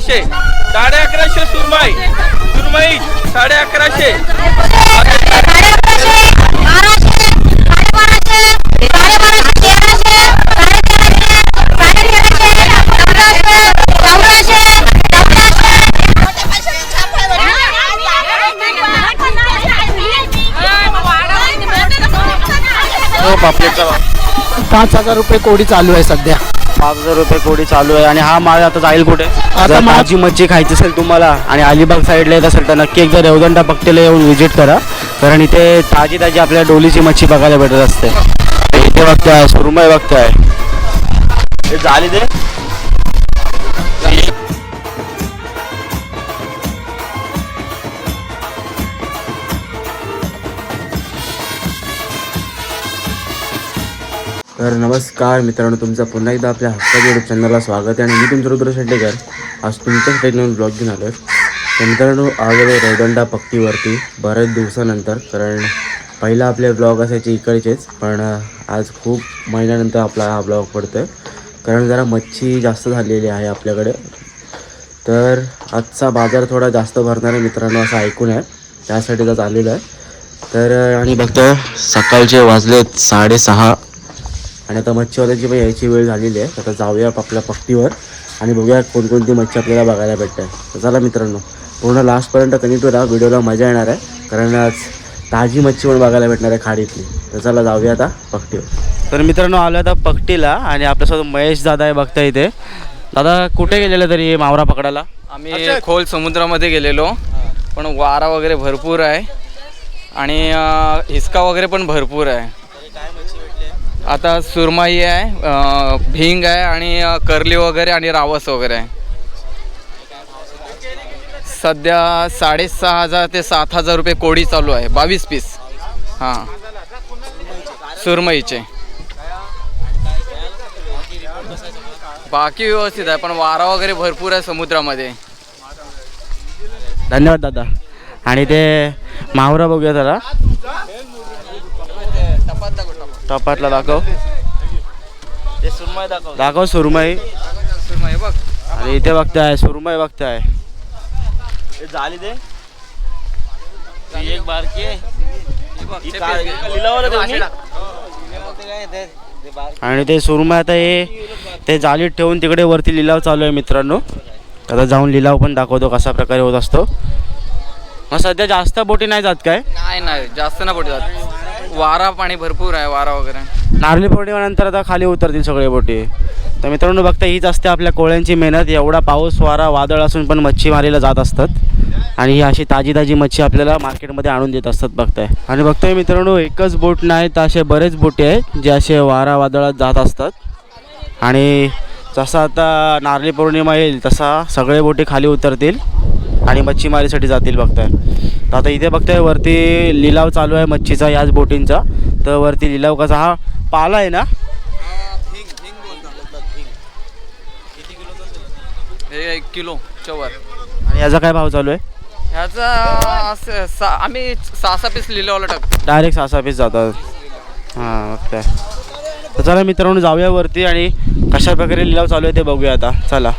अकराशे साडे अकराशे सुरमई सुरमई साडे अकराशे. हो पापलेटचा भाव पाच हजार रुपये कोडी चालू आहे सध्या. पाच हजार रुपये कोडी चालू आहे आणि हा माल आता जाईल कुठे? माल- ताजी मच्छी खायची असेल तुम्हाला आणि अलिबाग साईडला येत असेल तर नक्की एकदा रेवदंडा पट्टीला येऊन व्हिजिट करा. कारण इथे ताजी ताजी आपल्या डोलीची मच्छी बघायला भेटत असते. इथे बघताय सुरमई बघताय. हे झाली ते? तर नमस्कार मित्रांनो तुमचं पुन्हा एकदा आपल्या हक्काच्या युट्यूब चॅनलला स्वागत आहे आणि मी तुमचं रुद्र शेट्टेकर. आज तुमच्याच टेक्नॉलॉजी ब्लॉग घेऊन आलो तर मित्रांनो आज रेदंडा पक्तीवरती पक्कीवरती बऱ्याच दिवसानंतर. कारण पहिला आपले ब्लॉग असायचे इकडचेच पण आज खूप महिन्यानंतर आपला हा ब्लॉग पडतो आहे कारण जरा मच्छी जास्त झालेली आहे आपल्याकडे. तर आजचा बाजार थोडा जास्त भरणार आहे मित्रांनो असं ऐकून आहे. त्यासाठी तर आलेलं आहे. तर आणि बघतो सकाळचे वाजले साडेसहा. आणि आता मच्छीवाल्याची पण यायची वेळ झालेली आहे. आता जाऊया आपल्या पट्टीवर आणि बघूया कोणकोणती मच्छी आपल्याला बघायला भेटते तर चला मित्रांनो पूर्ण लास्टपर्यंत कधी राहा व्हिडिओला मजा येणार आहे. कारण आज ताजी मच्छी पण बघायला भेटणार आहे खाडीतली. तर चला जाऊया आता पट्टीवर तर मित्रांनो आलो आता पट्टीला आणि आपल्यासोबत महेश दादा आहे बघता इथे. दादा कुठे गेलेले तरी मावरा पकडायला? आम्ही खोल समुद्रामध्ये गेलेलो. पण वारा वगैरे भरपूर आहे. आणि हिसका वगैरे पण भरपूर आहे. आता सुरमई आहे भिंग आहे आणि कर्ली वगैरे आणि रावस वगैरे आहे. सध्या साडेसहा हजार ते सात हजार रुपये कोडी चालू आहे बावीस पीस. हां. सुरमईचे. बाकी व्यवस्थित आहे पण वारा वगैरे भरपूर आहे समुद्रामध्ये. धन्यवाद दादा. आणि ते मावरा बघूया जरा. टपातला दाखव. दाखव. सुरमई सुरमई. बघ आणि इथे बघताय सुरमई बघताय. झाली ते. एक बारकी आणि ते सुरमई आता हे ते जालीत ठेवून तिकडे वरती लिलाव चालू आहे मित्रांनो. आता जाऊन लिलाव पण दाखवतो कसा प्रकारे होत असतो. मग सध्या जास्त बोटी नाही जात काय? नाही नाही जास्त ना पडतात वारा पाणी भरपूर आहे वारा वगैरे. नारळी पौर्णिमेनंतर आता खाली उतरतील सगळे बोटी. तर मित्रांनो बघता हीच असते आपल्या कोळ्यांची मेहनत. एवढा पाऊस वारा वादळ असून पण मच्छीमारीला जात असतात. आणि ही अशी ताजी ताजी मच्छी आपल्याला मार्केटमध्ये आणून देत असतात बघताय. आणि बघतोय मित्रांनो एकच बोट नाही तर असे बरेच बोटी आहेत जे असे वारा वादळात जात असतात. आणि जसं आता नारळी पौर्णिमा येईल तसा सगळे बोटी खाली उतरतील. आणि मच्छीमारीसाठी जातील बघताय. तर आता इथे बघताय वरती लिलाव चालू आहे मच्छीचा याच बोटींचा. तर वरती लिलाव कसा हा? पाला आहे ना? हे एक किलो चवर. आणि याचा काय भाव चालू आहे? ह्याचा असं सा आम्ही सहा सहा पीस टाकतो. डायरेक्ट सहा सहा पीस जातात. हां बघताय. तर चला मित्रांनो जाऊया वरती आणि कशा प्रकारे लिलाव चालू आहे ते बघूया आता. चला.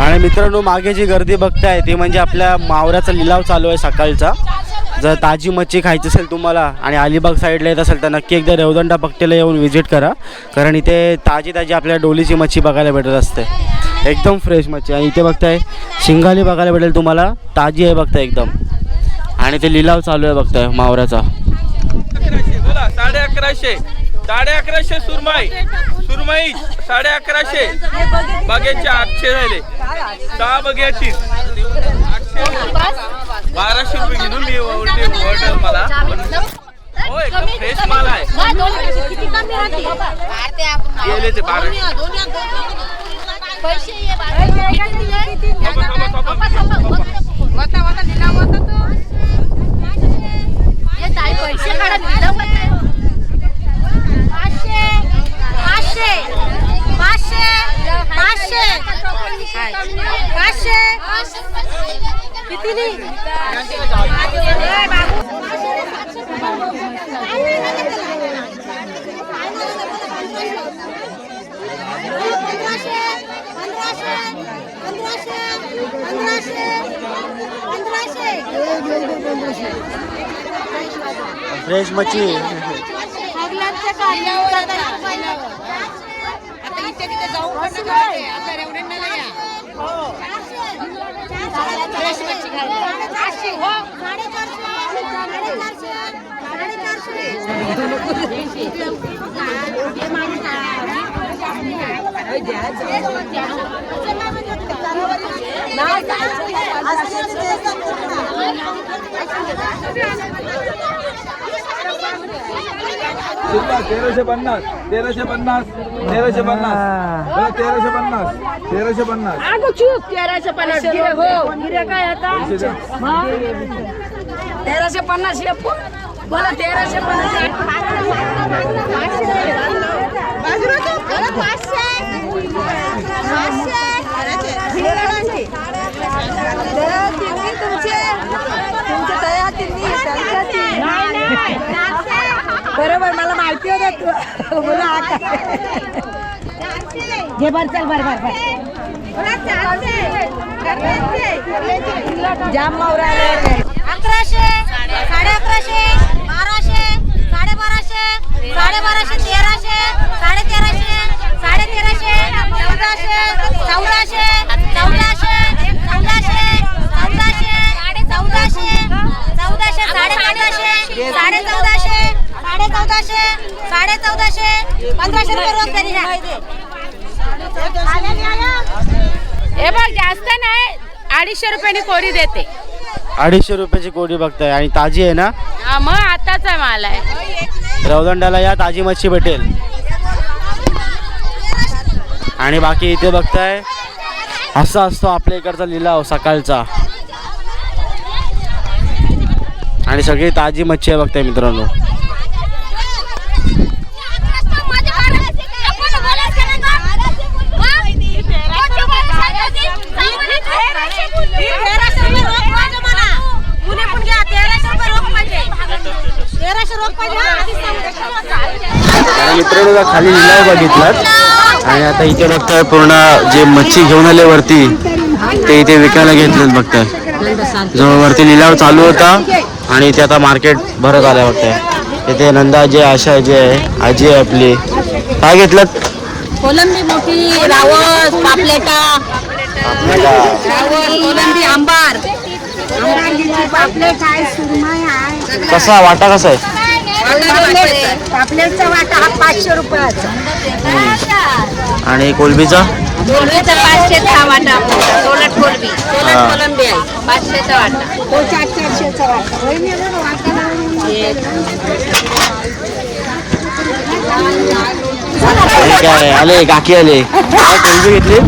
आणि मित्रांनो मागे जी गर्दी बघताय ती म्हणजे आपल्या मावऱ्याचा लिलाव चालू आहे सकाळचा. जर ताजी मच्छी खायची असेल तुम्हाला आणि अलिबाग साईडला येत असेल तर नक्की एकदा रेवदंडा पट्टीला येऊन व्हिजिट करा. कारण इथे ताजी ताजी आपल्या डोलीची मच्छी बघायला भेटत असते. एकदम फ्रेश मच्छी. आणि इथे बघताय शिंगाली बघायला भेटेल तुम्हाला. ताजी आहे बघताय एकदम. आणि ते लिलाव चालू आहे बघताय मावऱ्याचा. साडे अकराशे. साडे अकराशे सुरमई. सुरमई साडे अकराशे. बघ्याचे आठशे झाले सहा बघ्याची बाराशे रुपये घेऊन मी उलटी ऑर्डर मला हो एकदम फ्रेश माल आहे. गेले ते बाराशे. पैसे काढा पाचशे. किती फ्रेश मच्छी. आता इथे तिथे जाऊ आता रेवड्यांना या फ्रेश मच्छी खायला. आठशे, हो. तेराशे पन्नास तेराशे पन्नास तेराशे पन्नास. तेराशे पन्नास तेराशे पन्नास. अगं चूक तेराशे पन्नास गिरे हो. गिरे काय आता? तेराशे पन्नास हे बोला तेराशे पन्नास. बरोबर मला माहिती होत तू. बोला घे बर चल बर बर जाम मावरा अकराशे साडे अकराशे बाराशे साडे बाराशे साडे बाराशे तेराशे साडे तेराशे साडे तेराशे चौदाशे चौदाशे चौदाशे चौदाशे चौदाशे साडे चौदाशे चौदाशे साडे चौदाशे साडे चौदाशे साडे चौदाशे साडे चौदाशे पंधराशे रुपये रोज तरी हे बघ जास्त नाही अडीचशे रुपयाने कोडी देते. अडीचशे रुपयाची कोडी बघताय आणि ताजी आहे ना? हा मग आताचा माल आहे. रवदंडाला या ताजी मच्छी भेटेल. आणि बाकी इथे बघताय असा असतो आपल्या इकडचा लिलाव सकाळचा. आणि सगळी ताजी मच्छी आहे बघताय मित्रांनो. आता खाली लिलाव बघितलात. आणि आता इथे बघताय पूर्ण जे मच्छी घेऊन आले वरती ते इथे विकायला घेतलेत बघताय. जो वरती लिलाव चालू होता आणि इथे आता मार्केट भरत आलं बघताय. इथे नंदा जे आशा जे आहे आजी आहे आपली. काय घेतलं कोलंबी मोठी रावस पापलेटा. कोलंबी आंबार. पापलेट आहे सुरमई आहे. कसा वाटा कसा आहे? पापलेटचा वाटा हा पाचशे रुपयाचा. आणि कोलबीचा? कोलंबीचा पाचशेचा वाटा सोलट कोलंबी. हा. सोलट कोलंबी आहे. पाचशेचा वाटा. तो चार चारशेचा वाटा. काय आले काकी आले. कोलबी घेतली?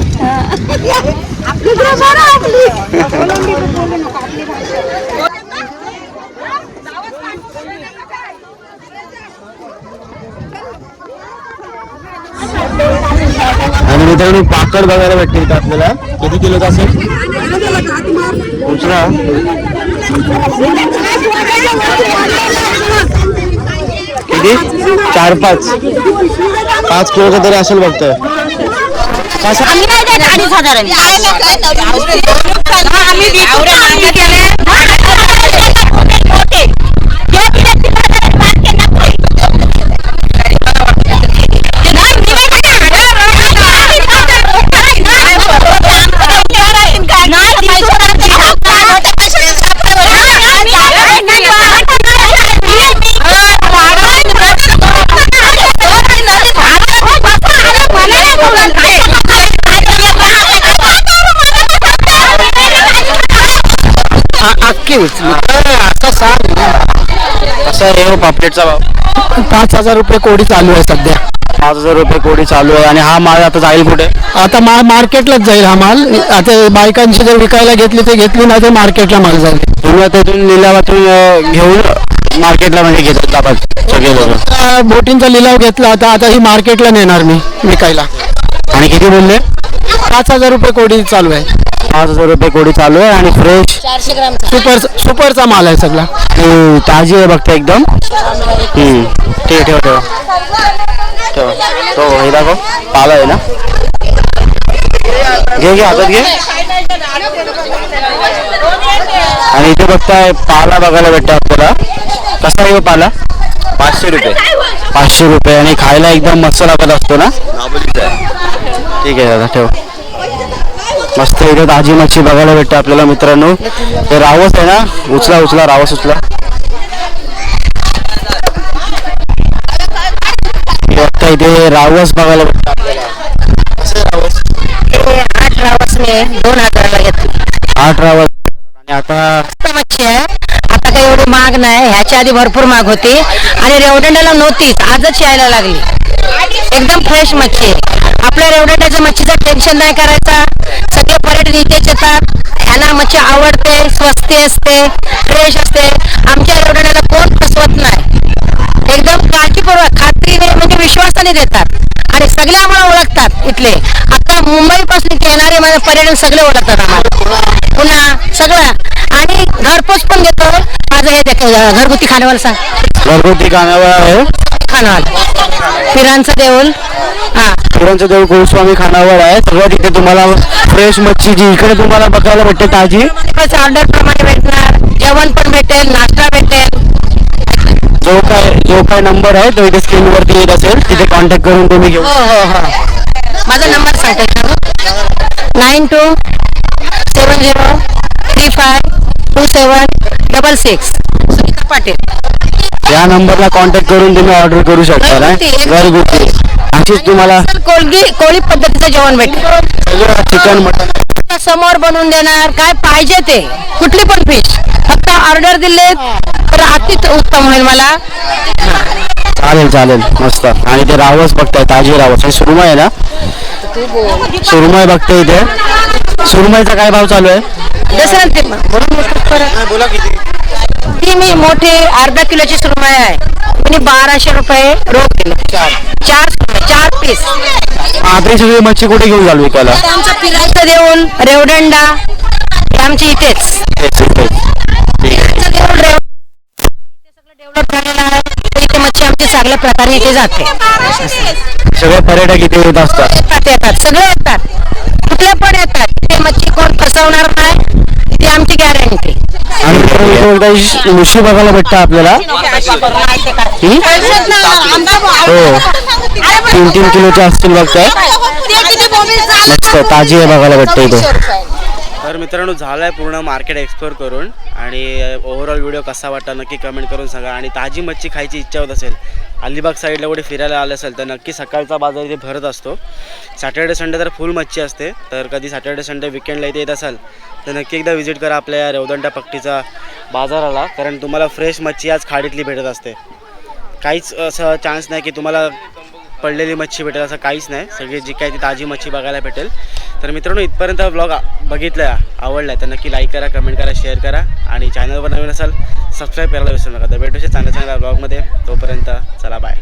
आणि मित्रांनो पाकड बघायला भेटते इथं आपल्याला किती किलोचा असेल दुसरा किती चार पाच पाच किलो तरी असेल बघतोय कसा अडीच हजारांनी अख्खी असं सांग. कसा आहे हो पापलेटचा भाव? पाच हजार रुपये कोडी चालू आहे सध्या. पाच हजार रुपये कोडी चालू आहे आणि हा माल आता जाईल कुठे? आता माल मार्केटलाच जाईल हा माल. आता बायकांची जर विकायला घेतली ते घेतली नाही तर मार्केटला माल जाईल. तुम्ही आता इथून लिलावातून अं, घेऊन मार्केटला म्हणजे घेतात आपण? सगळे लोक? आता बोटींचा लिलाव घेतला होता आता ही मार्केटला नेणार मी विकायला. आणि किती बोलले? पाच हजार रुपये कोडी चालू आहे. पाच हजार रुपये कोडी चालू आहे आणि फ्रेश चारशे ग्राम सुपर सुपरचा माल आहे सगळा. हम्म, ताजी आहे बघता एकदम. हम्म, ठीक आहे ठेव ठेव. ठेव. तो हे दाखव. पाला आहे ना? घे घे हातात घे. आणि इथे बघताय पाला बघायला भेटतो आपल्याला. कसा आहे हो पाला? पाचशे रुपये. पाचशे रुपये. आणि खायला एकदम मस्त लागत असतो ना? ठीक आहे दादा ठेव. मस्त इथे ताजी मच्छी बघायला भेटते आपल्याला मित्रांनो. हे रावस आहे ना? उचला उचला रावस उचला. इथे रावस बघायला भेटतं आपल्याला. आठ रावस मी दोन हजाराला घेतली. आठ रावस. आणि आता मस्त मच्छी आहे. आता काही एवढी माग नाही. ह्याच्या आधी भरपूर माग होती. आणि रेवदंड्याला नव्हतीच. आजच यायला लागली. एकदम फ्रेश मच्छी आपल्या रेवदंड्याच्या मच्छीचं टेन्शन नाही करायचा. पर्यटन इथेच येतात ह्यांना मच्छी आवडते स्वस्ती असते फ्रेश असते. आमच्या रेवदंड्याला कोण फसवत नाही. एकदम काळजीपूर्वक खात्रीने म्हणजे विश्वासाने देतात. आणि सगळे आम्हाला ओळखतात इथले. आता मुंबईपासून इथे येणारे माझे पर्यटन सगळे ओळखतात आम्हाला. पुन्हा सगळं. आणि घरपोच पण घेतो. माझं हे घरगुती खाण्यावाला सांग. घरगुती कानावर आहे? खानावाला पिरांचं देऊळ हा. पुरणचं देव गोस्वामी खानावळ आहे. सगळं तिथे तुम्हाला फ्रेश मच्छी जी इकडे तुम्हाला बघायला भेटते ताजी. ऑर्डर प्रमाणे भेटणार. जेवण पण भेटेल नाश्ता भेटेल. जो काय जो काय नंबर आहे तो इथे स्क्रीनवरती येत असेल. तिथे कॉन्टॅक्ट करून तुम्ही घेऊ हो हो हो. माझा नंबर सांगते nine two seven zero three five two seven double six Sunita Patil. या नंबरला कॉन्टॅक्ट करून तुम्ही ऑर्डर करू शकता घरगुती. अशीच तुम्हाला कोलगी कोळी पद्धतीचं जेवण भेटेल चिकन मटन समोर बनवून देणार. काय पाहिजे ते? कुठली पण फिश फक्त ऑर्डर दिले तर अति उत्तम होईल मला. चालेल चालेल. मस्त. आणि ते रावस बघताय ताजी रावस. हे सुरमई आहे ना? सुरमई बघते इथे. सुरमईचा काय भाव चालू आहे? दसरा ते बोला ती मी मोठी अर्धा किलोची सुरमई आहे. मी बाराशे रुपये रोख दिले. चार. चार पीस आपली सगळी मच्छी कुठे घेऊन चालू विकायला? आमचं देऊन रेवदंडा हे आमची इथेच. डेव्हलप झालेलं आहे. तर इथे मच्छी आमची चांगल्या प्रकारे इथे जाते. सगळे पर्यटक इथे येत असतात. येतात येतात. सगळे येतात. कुठले पण येतात. इथे मच्छी कोण फसवणार नाही. ती आमची गॅरंटी आणि मित्रांनो, मुशी बघायला भेटतं आपल्याला. ही? हो. तीन तीन किलोचे असतील बघताय. मस्त ताजी आहे बघायला भेटतं इथे. तर मित्रांनो झालाय पूर्ण मार्केट एक्सप्लोर करून. आणि ओव्हरऑल व्हिडिओ कसा वाटला नक्की कमेंट करून सांगा. आणि ताजी मच्छी खायची इच्छा होत असेल अलिबाग साईडला कुठे फिरायला आलं असेल तर नक्की सकाळचा बाजार इथे भरत असतो. सॅटर्डे संडे तर फुल मच्छी असते. तर कधी सॅटर्डे संडे विकेंडला इथे येत असाल तर नक्की एकदा व्हिजिट करा आपल्या या रेवदंडा पट्टीचा बाजाराला कारण तुम्हाला फ्रेश मच्छी आज खाडीतली भेटत असते. काहीच असं चान्स नाही की तुम्हाला पडलेली मच्छी भेटेल असं काहीच नाही. सगळी जी काही ती ताजी मच्छी बघायला भेटेल. तर मित्रांनो इथपर्यंत ब्लॉग बघितला आवडला तर नक्की लाईक करा कमेंट करा शेअर करा. आणि चॅनलवर नवीन असाल सबस्क्राईब करायला विसरू नका. तर भेटूशे चांगल्या चांगल्या ब्लॉगमध्ये तोपर्यंत चला बाय